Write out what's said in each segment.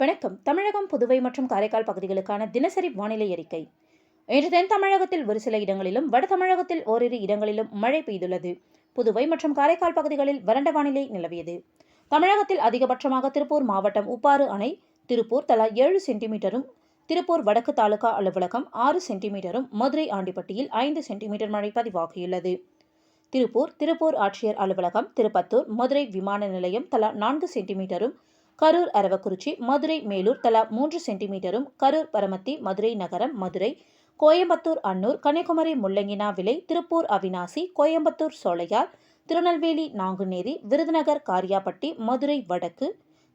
வணக்கம். தமிழகம் புதுவை மற்றும் காரைக்கால் பகுதிகளுக்கான தினசரி வானிலை அறிக்கை. இன்று தென் தமிழகத்தில் ஒரு சில இடங்களிலும் வட தமிழகத்தில் ஓரிரு இடங்களிலும் மழை பெய்துள்ளது. புதுவை மற்றும் காரைக்கால் பகுதிகளில் வறண்ட வானிலை நிலவியது. தமிழகத்தில் அதிகபட்சமாக திருப்பூர் மாவட்டம் உப்பாறு அணை திருப்பூர் தலா ஏழு சென்டிமீட்டரும் திருப்பூர் வடக்கு தாலுகா அலுவலகம் ஆறு சென்டிமீட்டரும் மதுரை ஆண்டிப்பட்டியில் ஐந்து சென்டிமீட்டர் மழை பதிவாகியுள்ளது. திருப்பூர் திருப்பூர் ஆட்சியர் அலுவலகம் திருப்பத்தூர் மதுரை விமான நிலையம் தலா நான்கு சென்டிமீட்டரும் கரூர் அரவக்குறிச்சி மதுரை மேலூர் தலா மூன்று சென்டிமீட்டரும் கரூர் பரமத்தி மதுரை நகரம் மதுரை கோயம்புத்தூர் அன்னூர் கன்னியாகுமரி முள்ளங்கினா விலை திருப்பூர் அவினாசி கோயம்புத்தூர் சோலையார் திருநெல்வேலி நாங்குநேரி விருதுநகர் காரியாபட்டி மதுரை வடக்கு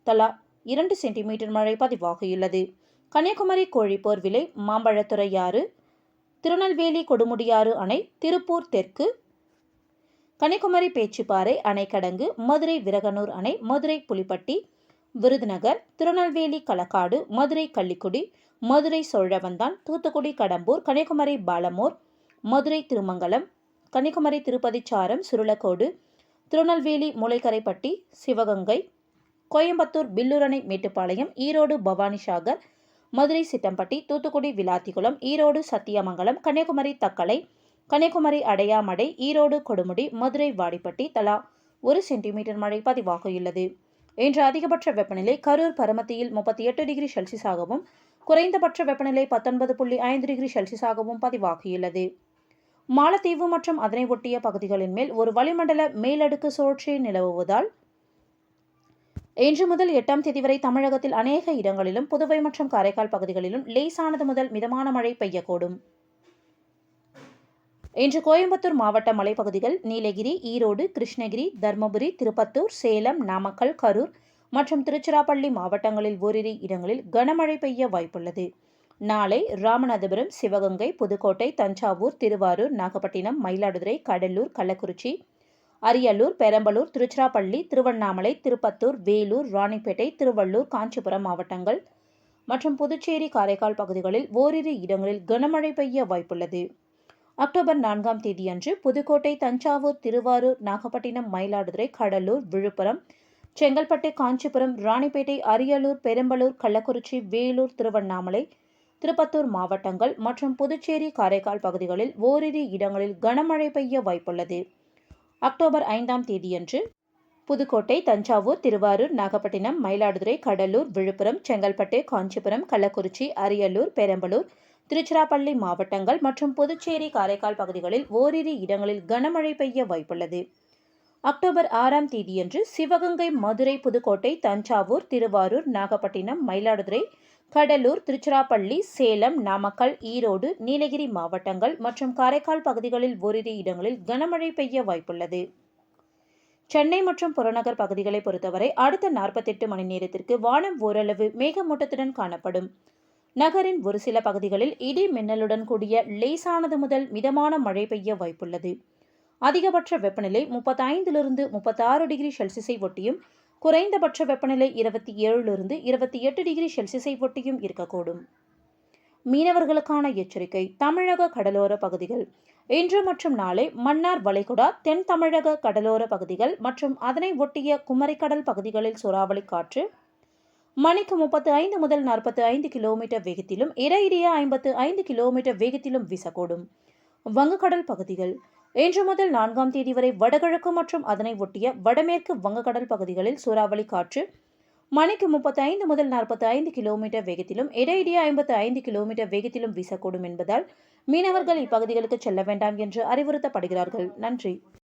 தலா இரண்டு சென்டிமீட்டர் மழை பதிவாகியுள்ளது. கன்னியாகுமரி கோழிப்போர் விலை மாம்பழத்துறையாறு திருநெல்வேலி கொடுமுடியாறு அணை திருப்பூர் தெற்கு கன்னியாகுமரி பேச்சுப்பாறை அணைக்கடங்கு மதுரை விரகனூர் அணை மதுரை புலிப்பட்டி விருதுநகர் திருநெல்வேலி களக்காடு மதுரை கள்ளிக்குடி மதுரை சோழவந்தான் தூத்துக்குடி கடம்பூர் கன்னியாகுமரி பாலமூர் மதுரை திருமங்கலம் கன்னியாகுமரி திருப்பதிச்சாரம் சுருளக்கோடு திருநெல்வேலி மூளைக்கரைப்பட்டி சிவகங்கை கோயம்புத்தூர் பில்லுரணை மேட்டுப்பாளையம் ஈரோடு பவானிசாகர் மதுரை சிட்டம்பட்டி தூத்துக்குடி விளாத்திகுளம் ஈரோடு சத்தியமங்கலம் கன்னியாகுமரி தக்கலை கன்னியாகுமரி அடையாமடை ஈரோடு கொடுமுடி மதுரை வாடிப்பட்டி தலா. ஒரு சென்டிமீட்டர் மழை பதிவாகியுள்ளது. இன்று அதிகபட்ச வெப்பநிலை கரூர் பரமத்தியில் முப்பத்தி எட்டு டிகிரி செல்சியஸாகவும் குறைந்தபட்ச வெப்பநிலை பத்தொன்பது புள்ளி ஐந்து டிகிரி செல்சியஸாகவும் பதிவாகியுள்ளது. மாலத்தீவு மற்றும் அதனை ஒட்டிய பகுதிகளின் மேல் ஒரு வளிமண்டல மேலடுக்கு சுழற்சி நிலவுவதால் இன்று முதல் எட்டாம் தேதி வரை தமிழகத்தில் அநேக இடங்களிலும் புதுவை மற்றும் காரைக்கால் பகுதிகளிலும் லேசானது முதல் மிதமான மழை பெய்யக்கூடும். இன்று கோயம்புத்தூர் மாவட்ட மலைப்பகுதிகள் நீலகிரி ஈரோடு கிருஷ்ணகிரி தருமபுரி திருப்பத்தூர் சேலம் நாமக்கல் கரூர் மற்றும் திருச்சிராப்பள்ளி மாவட்டங்களில் ஓரிரு இடங்களில் கனமழை பெய்ய வாய்ப்புள்ளது. நாளை ராமநாதபுரம் சிவகங்கை புதுக்கோட்டை தஞ்சாவூர் திருவாரூர் நாகப்பட்டினம் மயிலாடுதுறை கடலூர் கள்ளக்குறிச்சி அரியலூர் பெரம்பலூர் திருச்சிராப்பள்ளி திருவண்ணாமலை திருப்பத்தூர் வேலூர் ராணிப்பேட்டை திருவள்ளூர் காஞ்சிபுரம் மாவட்டங்கள் மற்றும் புதுச்சேரி காரைக்கால் பகுதிகளில் ஓரிரு இடங்களில் கனமழை பெய்ய வாய்ப்புள்ளது. அக்டோபர் நான்காம் தேதியன்று புதுக்கோட்டை தஞ்சாவூர் திருவாரூர் நாகப்பட்டினம் மயிலாடுதுறை கடலூர் விழுப்புரம் செங்கல்பட்டு காஞ்சிபுரம் ராணிப்பேட்டை அரியலூர் பெரம்பலூர் கள்ளக்குறிச்சி வேலூர் திருவண்ணாமலை திருப்பத்தூர் மாவட்டங்கள் மற்றும் புதுச்சேரி காரைக்கால் பகுதிகளில் ஓரிரு இடங்களில் கனமழை பெய்ய வாய்ப்புள்ளது. அக்டோபர் ஐந்தாம் தேதியன்று புதுக்கோட்டை தஞ்சாவூர் திருவாரூர் நாகப்பட்டினம் மயிலாடுதுறை கடலூர் விழுப்புரம் செங்கல்பட்டு காஞ்சிபுரம் கள்ளக்குறிச்சி அரியலூர் பெரம்பலூர் திருச்சிராப்பள்ளி மாவட்டங்கள் மற்றும் புதுச்சேரி காரைக்கால் பகுதிகளில் ஓரிரு இடங்களில் கனமழை பெய்ய வாய்ப்புள்ளது. அக்டோபர் ஆறாம் தேதியன்று சிவகங்கை மதுரை புதுக்கோட்டை தஞ்சாவூர் திருவாரூர் நாகப்பட்டினம் மயிலாடுதுறை கடலூர் திருச்சிராப்பள்ளி சேலம் நாமக்கல் ஈரோடு நீலகிரி மாவட்டங்கள் மற்றும் காரைக்கால் பகுதிகளில் ஓரிரு இடங்களில் கனமழை பெய்ய வாய்ப்புள்ளது. சென்னை மற்றும் புறநகர் பகுதிகளை பொறுத்தவரை அடுத்த நாற்பத்தெட்டு மணி நேரத்திற்கு வானம் ஓரளவு மேகமூட்டத்துடன் காணப்படும். நகரின் ஒரு சில பகுதிகளில் இடி மின்னலுடன் கூடிய லேசானது முதல் மிதமான மழை பெய்ய வாய்ப்புள்ளது. அதிகபட்ச வெப்பநிலை முப்பத்தைந்திலிருந்து முப்பத்தாறு டிகிரி செல்சியஸை ஒட்டியும் குறைந்தபட்ச வெப்பநிலை இருபத்தி ஏழிலிருந்து இருபத்தி எட்டு டிகிரி செல்சியஸை ஒட்டியும் இருக்கக்கூடும். மீனவர்களுக்கான எச்சரிக்கை தமிழக கடலோர பகுதிகள். இன்று மற்றும் நாளை மன்னார் வளைகுடா தென் தமிழக கடலோர பகுதிகள் மற்றும் அதனை ஒட்டிய குமரிக்கடல் பகுதிகளில் சூறாவளி காற்று மணிக்கு முப்பத்து ஐந்து முதல் நாற்பத்தி ஐந்து கிலோமீட்டர் வேகத்திலும் இடையிடையே ஐம்பத்து ஐந்து கிலோமீட்டர் வேகத்திலும் வீசக்கூடும். வங்கக்கடல் பகுதிகள். இன்று முதல் நான்காம் தேதி வரை வடகிழக்கு மற்றும் அதனை ஒட்டிய வடமேற்கு வங்கக்கடல் பகுதிகளில் சூறாவளி காற்று மணிக்கு முப்பத்தி ஐந்து முதல் நாற்பத்தி ஐந்து கிலோமீட்டர் வேகத்திலும் இடையிடையே ஐம்பத்து ஐந்து கிலோமீட்டர் வேகத்திலும் வீசக்கூடும் என்பதால் மீனவர்கள் இப்பகுதிகளுக்கு செல்ல வேண்டாம் என்று அறிவுறுத்தப்படுகிறார்கள். நன்றி.